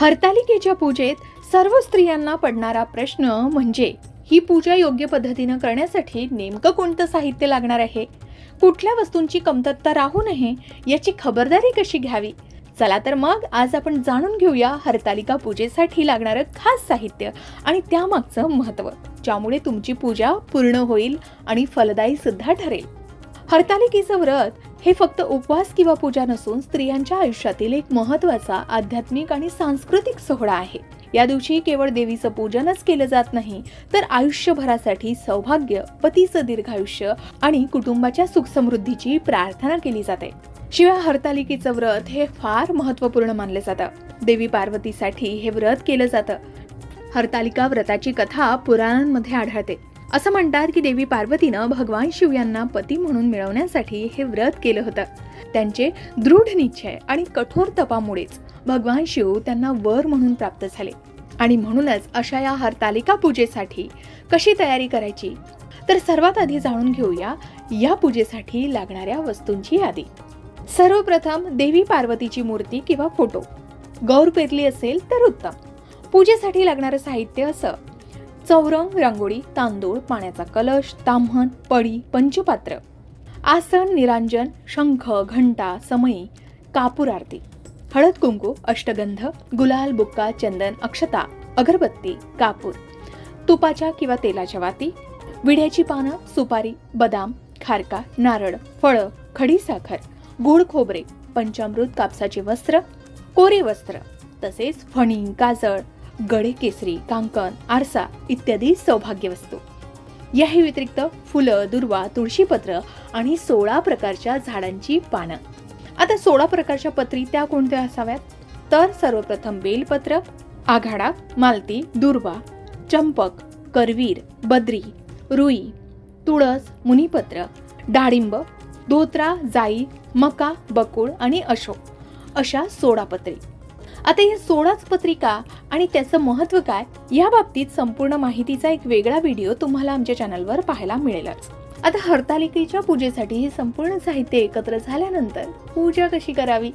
हरतालिकेच्या पूजेत सर्व स्त्रियांना पडणारा प्रश्न म्हणजे ही पूजा योग्य पद्धतीनं करण्यासाठी नेमकं कोणतं साहित्य लागणार आहे? कुठल्या वस्तूंची कमतरता राहू नये याची खबरदारी कशी घ्यावी? चला तर मग आज आपण जाणून घेऊया हरतालिका पूजेसाठी लागणारं खास साहित्य आणि त्यामागचं महत्त्व ज्यामुळे तुमची पूजा पूर्ण होईल आणि फलदायी सुद्धा ठरेल. हरतालिकेचं व्रत हे फक्त उपवास किंवा पूजा नसून स्त्रियांच्या आयुष्यातील एक महत्त्वाचा आध्यात्मिक आणि सांस्कृतिक सोहळा आहे. या दिवशी केवळ देवीचं पूजनच केलं जात नाही तर आयुष्यभरासाठी सौभाग्य पतीचं दीर्घायुष्य आणि कुटुंबाच्या सुखसमृद्धीची प्रार्थना केली जाते. शिवाय हरतालिकेचं व्रत हे फार महत्त्वपूर्ण मानलं जातं. देवी पार्वतीसाठी हे व्रत केलं जातं. हरतालिका व्रताची कथा पुराणांमध्ये आढळते. असं म्हणतात की देवी पार्वतीनं भगवान शिव यांना पती म्हणून मिळवण्यासाठी हे व्रत केलं होतं. त्यांचे दृढ निश्चय आणि कठोर तपामुळेच भगवान शिव त्यांना वर म्हणून प्राप्त झाले. आणि म्हणूनच अशा या हरतालिका पूजेसाठी कशी तयारी करायची? तर सर्वात आधी जाणून घेऊया या पूजेसाठी लागणाऱ्या वस्तूंची यादी. सर्वप्रथम देवी पार्वतीची मूर्ती किंवा फोटो. गौर पेरली असेल तर उत्तम. पूजेसाठी लागणारं साहित्य असं. चौरंग रांगोळी तांदूळ पाण्याचा कलश ताम्हण पडी पंचपात्र. आसन निरांजन शंख घंटा समई कापूर आरती हळद कुंकू अष्टगंध गुलाल बुक्का चंदन अक्षता अगरबत्ती कापूर. तुपाच्या किंवा तेलाच्या वाती विड्याची पानं सुपारी बदाम खारका नारळ फळं खडीसाखर गुळ खोबरे पंचामृत कापसाचे वस्त्र कोरे वस्त्र तसेच फणी काजळ गडे केसरी कांकण आरसा इत्यादी सौभाग्य वस्तू याही व्यतिरिक्त फुलं दुर्वा तुळशीपत्र आणि सोळा प्रकारच्या झाडांची पानं. आता सोळा प्रकारच्या पत्री त्या कोणत्या असाव्यात? तर सर्वप्रथम बेलपत्र आघाडा मालती दुर्वा चंपक करवीर बद्री रुई तुळस मुनीपत्र डाळिंब धोत्रा जाई मका बकुळ आणि अशोक अशा सोळा पत्री. आता या सोळाच पत्रिका आणि त्याचं महत्त्व काय या बाबतीत संपूर्ण माहितीचा एक वेगळा व्हिडिओ तुम्हाला आमच्या चॅनलवर पाहायला मिळेलच. आता हरतालिकेच्या पूजेसाठी हे संपूर्ण साहित्य एकत्र झाल्यानंतर पूजा कशी करावी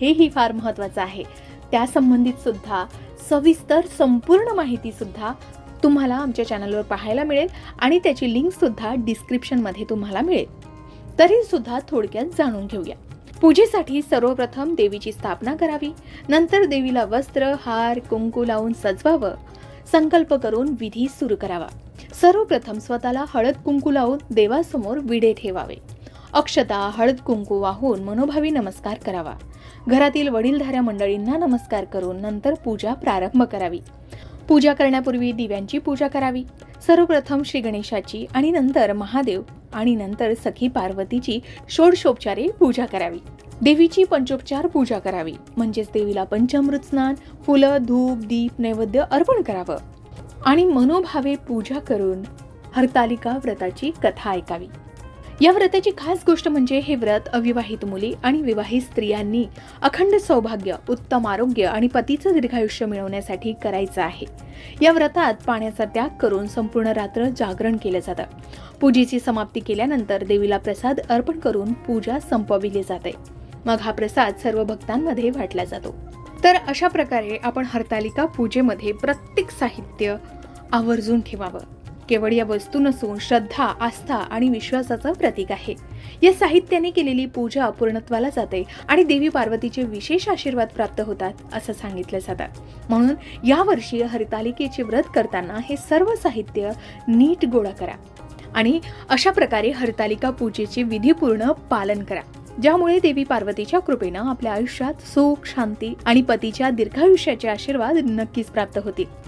हेही फार महत्वाचं आहे. त्या संबंधित सुद्धा सविस्तर संपूर्ण माहिती सुद्धा तुम्हाला आमच्या चॅनलवर पाहायला मिळेल आणि त्याची लिंक सुद्धा डिस्क्रिप्शनमध्ये तुम्हाला मिळेल. तरी सुद्धा थोडक्यात जाणून घेऊया. पूजेसाठी सर्वप्रथम देवीची स्थापना करावी. नंतर देवीला वस्त्र हार कुंकू लावून सजवावं. संकल्प करून विधी सुरू करावा. सर्वप्रथम स्वतःला हळद कुंकू लावून देवासमोर विडे ठेवावे. अक्षता हळद कुंकू वाहून मनोभावी नमस्कार करावा. घरातील वडीलधाऱ्या मंडळींना नमस्कार करून नंतर पूजा प्रारंभ करावी. पूजा करण्यापूर्वी दिव्यांची पूजा करावी. सर्वप्रथम श्री गणेशाची आणि नंतर महादेव आणि नंतर सखी पार्वतीची षोडशोपचारे पूजा करावी. देवीची पंचोपचार पूजा करावी. म्हणजेच देवीला पंचामृत स्नान फुलं धूप दीप नैवेद्य अर्पण करावं. आणि मनोभावे पूजा करून हरतालिका व्रताची कथा ऐकावी. या व्रताची खास गोष्ट म्हणजे हे व्रत अविवाहित मुली आणि विवाहित स्त्रियांनी अखंड सौभाग्य उत्तम आरोग्य आणि पतीचं दीर्घायुष्य मिळवण्यासाठी करायचं आहे. या व्रतात पाण्याचा त्याग करून संपूर्ण रात्र जागरण केलं जातं. पूजेची समाप्ती केल्यानंतर देवीला प्रसाद अर्पण करून पूजा संपविली जाते. मग हा प्रसाद सर्व भक्तांमध्ये वाटला जातो. तर अशा प्रकारे आपण हरतालिका पूजेमध्ये प्रत्येक साहित्य आवर्जून ठेवावं. केवळ या वस्तू नसून श्रद्धा आस्था आणि विश्वासाचं प्रतीक आहे. या साहित्याने केलेली पूजा पूर्णत्वाला जाते आणि देवी पार्वतीचे विशेष आशीर्वाद प्राप्त होतात असं सांगितलं जातं. म्हणून यावर्षी हरितालिकेचे व्रत करताना हे सर्व साहित्य नीट गोळा करा आणि अशा प्रकारे हरतालिका पूजेचे विधीपूर्ण पालन करा. ज्यामुळे देवी पार्वतीच्या कृपेनं आपल्या आयुष्यात सुख शांती आणि पतीच्या दीर्घायुष्याचे आशीर्वाद नक्कीच प्राप्त होतील.